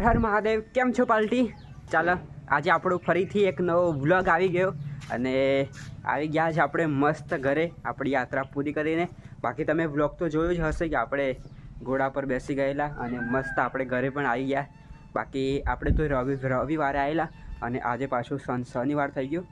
હર હર મહાદેવ, કેમ છો પાલટી? ચાલો, આજે આપણો ફરીથી એક નવો વ્લોગ આવી ગયો અને આવી ગયા છે આપણે મસ્ત ઘરે આપણી યાત્રા પૂરી કરીને. બાકી તમે વ્લોગ તો જોયો જ હશે કે આપણે ઘોડા પર બેસી ગયેલા અને મસ્ત આપણે ઘરે પણ આવી ગયા. બાકી આપણે તો રવિ, રવિવારે આવેલા અને આજે પાછું સન, શનિવાર થઈ ગયો.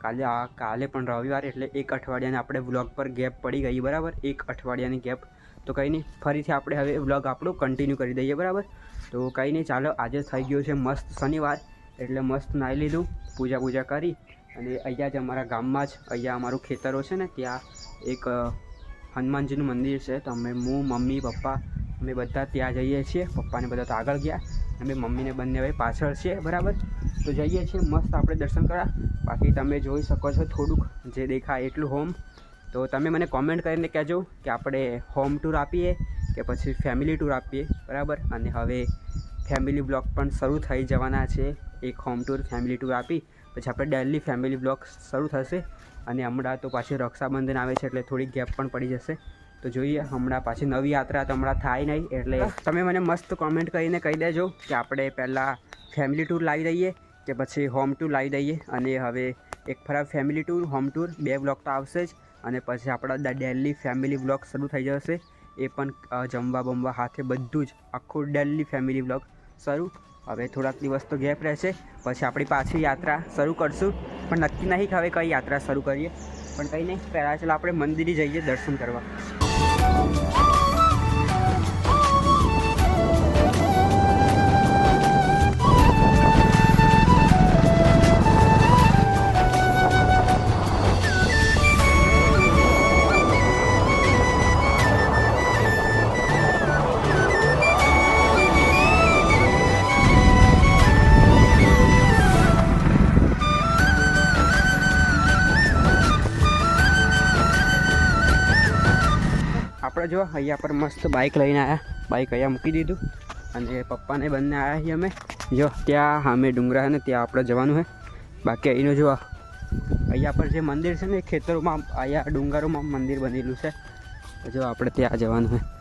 કાલે, આ કાલે પણ રવિવાર એટલે એક અઠવાડિયાને આપણે વ્લોગ પર ગેપ પડી ગઈ, બરાબર? એક અઠવાડિયાની ગેપ તો કંઈ નહીં, ફરીથી આપણે હવે વ્લોગ આપણું કન્ટિન્યુ કરી દઈએ, બરાબર? તો કંઈ નહીં, ચાલો, આજે થઈ ગયો છે મસ્ત શનિવાર, એટલે મસ્ત નાહી લીધું, પૂજા પૂજા કરી, અને અહીંયા જ અમારા ગામમાં જ, અહીંયા અમારું ખેતરો છે ને, ત્યાં એક હનુમાનજીનું મંદિર છે, તો અમે હું, મમ્મી, પપ્પા, અમે બધા ત્યાં જઈએ છીએ, પપ્પાને બધા તો આગળ ગયા, અમે મમ્મીને બંને હવે પાછળ છીએ, બરાબર? તો જઈએ છીએ, મસ્ત આપણે દર્શન કરવા. બાકી તમે જોઈ શકો છો થોડુંક, જે દેખાય એટલું હોમ. તો તમે મને કોમેન્ટ કરીને કહેજો કે આપણે હોમ ટૂર આપીએ કે પછી ફેમિલી ટૂર આપીએ. બરાબર? અને હવે ફેમિલી બ્લોગ પણ શરૂ થઈ જવાના છે. એક હોમ ટૂર ફેમિલી ટૂર આપી, પછી આપણે ડેલી ફેમિલી બ્લોગ શરૂ થશે. અને હમણાં તો પાછી રક્ષાબંધન આવે છે એટલે થોડી ગેપ પણ પડી જશે. તો જોઈએ, હમણાં પાછી નવી યાત્રા તો હમણાં થાય નહીં, એટલે તમે મને મસ્ત કોમેન્ટ કરીને કહી દેજો કે આપણે પહેલાં ફેમિલી ટૂર લાવી દઈએ કે પછી હોમ ટૂર લાવી દઈએ. અને હવે એક ફરા ફેમિલી ટૂર હોમ ટૂર બે બ્લોગ તો આવશે જ. અને પછી આપણા ડેલી ફેમિલી બ્લોગ શરૂ થઈ જશે. એ પણ જમવા બમવા હાથે બધું જ. આખું ડેલી ફેમિલી બ્લોગ શરૂ. હવે થોડાક દિવસ તો ગેપ રહેશે. પછી આપણી પાછી યાત્રા શરૂ કરશું. પણ નક્કી નહીં કે હવે કઈ યાત્રા શરૂ કરીએ. પણ કંઈ નહીં, પહેલાં ચાલો આપણે મંદિરે જઈએ દર્શન કરવા. આપણે જો, અહીંયા પર મસ્ત બાઇક લઈને આવ્યા બાઇક અહીંયા મૂકી દીધું. અને પપ્પાને બંને આવ્યા છીએ અમે. જો, ત્યાં સામે ડુંગરા ને, ત્યાં આપણે જવાનું છે. બાકી અહીંનું જો, અહીંયા પર જે મંદિર છે ને ખેતરોમાં, અહીંયા ડુંગરોમાં મંદિર બનેલું છે. જો આપણે ત્યાં જવાનું છે.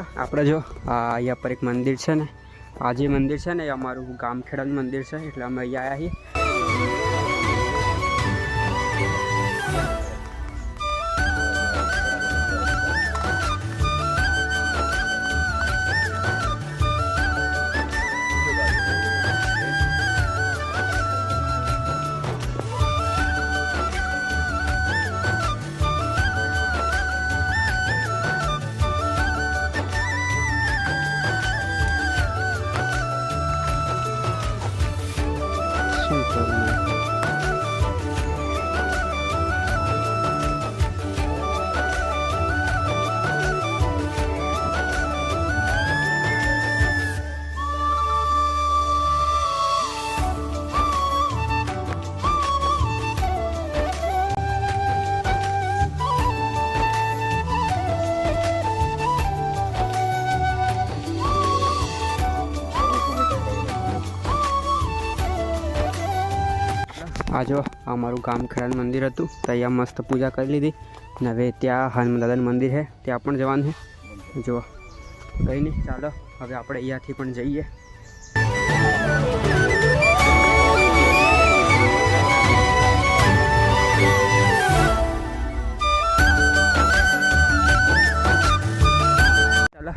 ચાલો આપણે જો અહીંયા પર એક મંદિર છે ને, આ જે મંદિર છે ને, એ અમારું ગામખેડાનું મંદિર છે, એટલે અમે અહીંયા આવ્યા છીએ. આ જો આ મારું ગામ ખેડાનું મંદિર હતું, તો અહીંયા મસ્ત પૂજા કરી લીધી. અને હવે ત્યાં હનુમાન મંદિર છે, ત્યાં પણ જવાનું છે. જો કંઈ નહીં, ચાલો, હવે આપણે અહીંયાથી પણ જઈએ.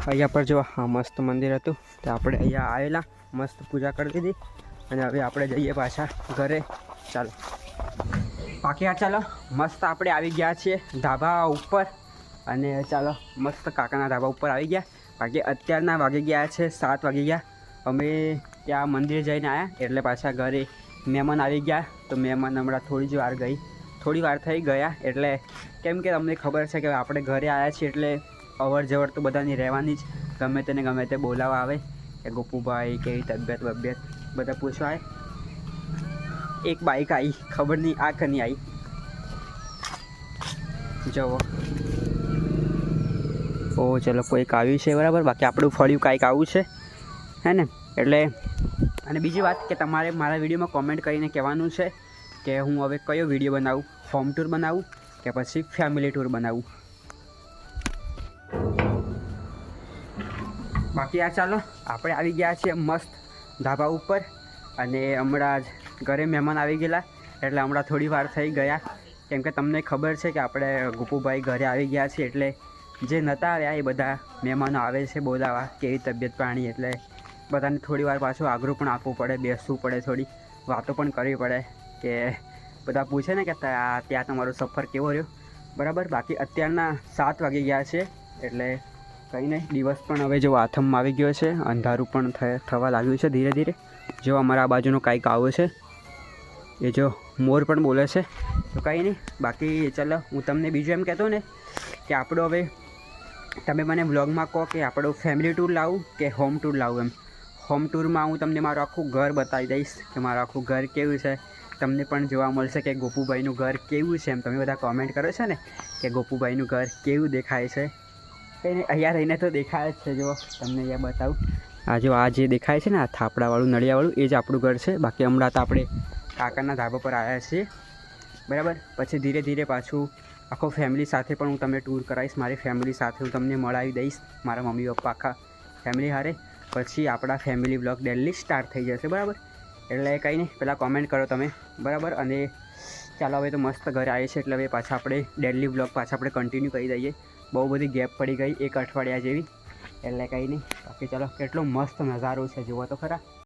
અહીંયા પર જો આ મસ્ત મંદિર હતું. તો આપણે અહીંયા આવેલા, મસ્ત પૂજા કરી દીધી અને હવે આપણે જઈએ પાછા ઘરે. ચાલો. આ ચાલો, મસ્ત આપણે આવી ગયા છીએ ધાબા ઉપર. અને ચાલો, મસ્ત કાકાના ધાબા ઉપર આવી ગયા. બાકી અત્યારના વાગી ગયા છે સાત વાગી ગયા. અમે ત્યાં મંદિર જઈને આવ્યા એટલે પાછા ઘરે મહેમાન આવી ગયા. તો મહેમાન હમણાં થોડી જ વાર ગઈ. થોડી વાર થઈ ગયા, એટલે કેમ કે તમને ખબર છે કે આપણે ઘરે આવ્યા છીએ એટલે અવર જવર તો બધાની રહેવાની જ. ગમે તેને ગમે તે બોલાવા આવે કે ગોપુભાઈ કેવી તબિયત બબિયત, બધા પૂછવા આવે. એક બાઈક આવી ખબર નહીં આ કની આવી જવો ઓ, ચલો, કોઈક આવ્યું છે, બરાબર? બાકી આપણું ફળ્યું કાંઈક આવું છે, હે ને? એટલે, અને બીજી વાત કે તમારે મારા વિડીયોમાં કોમેન્ટ કરીને કહેવાનું છે કે હું હવે કયો વીડિયો બનાવું? હોમ ટૂર બનાવું કે પછી ફેમિલી ટૂર બનાવું? બાકી આ ચાલો, આપણે આવી ગયા છીએ મસ્ત ધાબા ઉપર અને હમણાં જ ઘરે મહેમાન આવી ગયેલા, એટલે હમણાં થોડી વાર થઈ ગયા. કેમ કે તમને ખબર છે કે આપણે ગુપુભાઈ ઘરે આવી ગયા છીએ, એટલે જે નહોતા આવ્યા એ બધા મહેમાનો આવે છે બોલાવા, કેવી તબિયત પાણી, એટલે બધાને થોડી વાર પાછું આગ્રહ પણ આપવું પડે, બેસવું પડે, થોડી વાતો પણ કરવી પડે, કે બધા પૂછે ને કે ત્યાં તમારો સફર કેવો રહ્યો? બરાબર, બાકી અત્યારના સાત વાગી ગયા છે, એટલે કંઈ નહીં, દિવસ પણ હવે જો આથમમાં આવી ગયો છે, અંધારું પણ થવા લાગ્યું છે ધીરે ધીરે. જો અમારા આ બાજુનો કાંઈક આવો છે એ જો મોર પણ બોલે છે. તો કંઈ નહીં, બાકી ચાલો, હું તમને બીજું એમ કહેતો ને કે આપણો હવે, તમે મને વ્લોગમાં કહો કે આપણો ફેમિલી ટૂર લાવું કે હોમ ટૂર લાવું એમ? હોમ ટૂરમાં હું તમને મારું આખું ઘર બતાવી દઈશ કે મારું આખું ઘર કેવું છે. તમને પણ જોવા મળશે કે ગોપુભાઈનું ઘર કેવું છે એમ. તમે બધા કોમેન્ટ કરો છો ને કે ગોપુભાઈનું ઘર કેવું દેખાય છે? કંઈ નહીં, અહીંયા રહીને તો દેખાય જ છે. જો, તમને અહીંયા બતાવું. આ જો, આ જે દેખાય છે ને, આ થાપડાવાળું, નળિયાવાળું, એ જ આપણું ઘર છે. બાકી હમણાં તો આપણે કાકાના ધાબા પર આવ્યા છીએ બરાબર? પછી ધીરે ધીરે પાછું આખો ફેમિલી સાથે પણ હું તમને ટૂર કરાવીશ. મારી ફેમિલી સાથે હું તમને મળાવી દઈશ. મારા મમ્મી, પપ્પા, આખા ફેમિલી હારે. પછી આપણા ફેમિલી બ્લોગ ડેલી સ્ટાર્ટ થઈ જશે. બરાબર? એટલે કંઈ નહીં. પહેલાં કોમેન્ટ કરો તમે. બરાબર? અને ચાલો, હવે તો મસ્ત ઘરે આવીએ છીએ. એટલે હવે પાછા આપણે ડેલી બ્લોગ પાછા આપણે કન્ટિન્યુ કરી દઈએ. બહુ બધી ગેપ પડી ગઈ. એક અઠવાડિયા જેવી. એટલે કંઈ નહીં. બાકી ચાલો, કેટલો મસ્ત નજારો છે. જોવો તો ખરા.